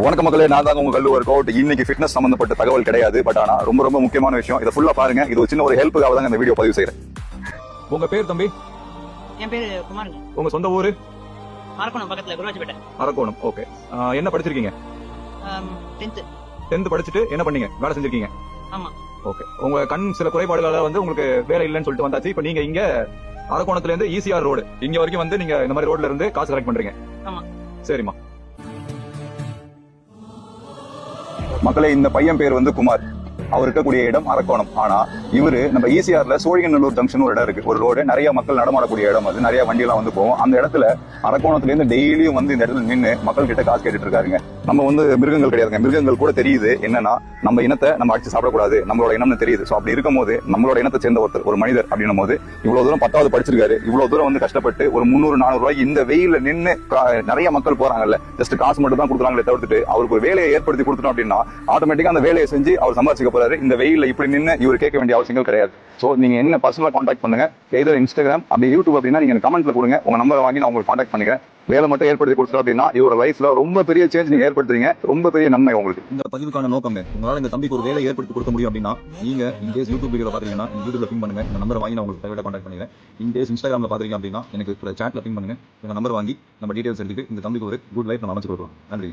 வணக்க மக்களே நான் தாங்க உங்க கல்லூர் கோட் இன்னைக்கு ஃபிட்னஸ் சம்பந்தப்பட்ட தகவல் கிடையாது பட் ஆனா ரொம்ப ரொம்ப முக்கியமான விஷயம். இதை ஃபுல்லா பாருங்க. இது ஒரு சின்ன ஒரு ஹெல்ப்புக்காக தான் இந்த வீடியோ பதிவு செய்யறேன் உங்க பேர் தம்பி? என் பேரு குமாருங்க உங்க சொந்த ஊரு? அரக்கோணம் பக்கத்துல குருவாச்சிப்பேட்டை. அரக்கோணம் ஓகே என்ன படிச்சிருக்கீங்க? டென்த் படிச்சுட்டு என்ன பண்ணீங்க? வேலை செஞ்சிருக்கீங்க? ஆமா. ஓகே உங்க கண் சில குறைபாடுகளால வந்து உங்களுக்கு வேலை இல்லைன்னு சொல்லிட்டு வந்தாச்சு. இப்போ நீங்க இங்க அரக்கோணத்துல இருந்து ஈசிஆர் ரோடு இங்க வரைக்கும் வந்து நீங்க இந்த மாதிரி ரோட்ல இருந்து காசு கலெக்ட் பண்றீங்க. ஆமா. சரிம்மா. மக்களே இந்த பையன் பேர் வந்து குமார். அவர் இருக்கக்கூடிய இடம் அரக்கோணம். ஆனா இவரு நம்ம ஈசிஆர்ல சோழிகநல்லூர் ஜங்ஷன் ஒரு இடம் இருக்கு. ஒரு ரோடு நிறைய மக்கள் நடமாடக்கூடிய இடம் அது. நிறைய வண்டி எல்லாம் வந்து போகும். அந்த இடத்துல அரக்கோணத்துல இருந்து டெய்லியும் வந்து இந்த இடத்துல நின்னு மக்கள் கிட்ட காசு கேட்டுட்டு இருக்காருங்க. நம்ம வந்து மிருகங்கள் கிடையாதுங்க. மிருகங்கள் கூட தெரியுது என்னன்னா நம்ம இனத்தை நம்ம அடிச்சு சாப்பிடக்கூடாது. நம்மளோட இனம்னு தெரியுது. ஸோ அப்படி இருக்கும் போது நம்மளோட இனத்தை சேர்ந்த ஒருத்தர் ஒரு மனிதர் அப்படின்னும் போது இவ்வளவு தூரம் பத்தாவது படிச்சிருக்காரு. இவ்வளவு தூரம் வந்து கஷ்டப்பட்டு ஒரு முந்நூறு நானூறு ரூபாய் இந்த வெயில நின்று நிறைய மக்கள் போறாங்கல்ல. ஜஸ்ட் காசு மட்டும் தான் கொடுக்குறாங்களே தவிர்த்துட்டு அவருக்கு ஒரு வேலையை ஏற்படுத்தி கொடுத்துட்டோம் அப்படின்னா ஆட்டோமேட்டிக்கா அந்த வேலையை செஞ்சு அவர் சம்பாதிச்சுக்க போறாரு. இந்த வெயில இப்படி நின்று இவர் கேட்க வேண்டிய அவசியங்கள் கிடையாது. ஸோ நீங்கள் என்ன பர்சனலாக காண்டாக்ட் பண்ணுங்கள் எதோ இன்ஸ்டாகிராம் அப்படி யூடியூப் அப்படின்னா நீங்கள் கமெண்ட்டில் கொடுங்க. உங்கள் நம்பரை வாங்கி நான் உங்களுக்கு காண்டாக்ட் பண்ணிக்கிறேன். வேலை மட்டும் ஏற்படுத்தி கொடுத்துட்டோம் அப்படின்னா இவரோட லைஃப்ல ரொம்ப பெரிய சேஞ்ச் நீங்க ஏற்படுத்துறீங்க. ரொம்ப பெரிய நன்மை உங்களுக்கு. இந்த பதிவுக்கான நோக்கங்க உங்களால இந்த தம்பிக்கு ஒரு வேலை ஏற்படுத்தி கொடுக்க முடியும் அப்படின்னா நீங்க இன்கேஸ் யூடியூப் வீடியோ பாத்தீங்கன்னா யூடியூப்ல பிங் பண்ணுங்க. இந்த நம்பர் வாங்கி நான் உங்களுக்கு தவிர காண்டாக்ட் பண்ணிக்கிறேன். இன்கேஸ் இன்ஸ்டாகிராம்ல பாத்தீங்க அப்படின்னா எனக்கு சாட்ல பிங் பண்ணுங்க. இந்த நம்பர் வாங்கி நம்ம டீடைல்ஸ் எடுத்துட்டு இந்த தம்பிக்கு ஒரு குட் லைஃப் நம்ம அமைச்சு கொடுக்குறோம் நன்றி.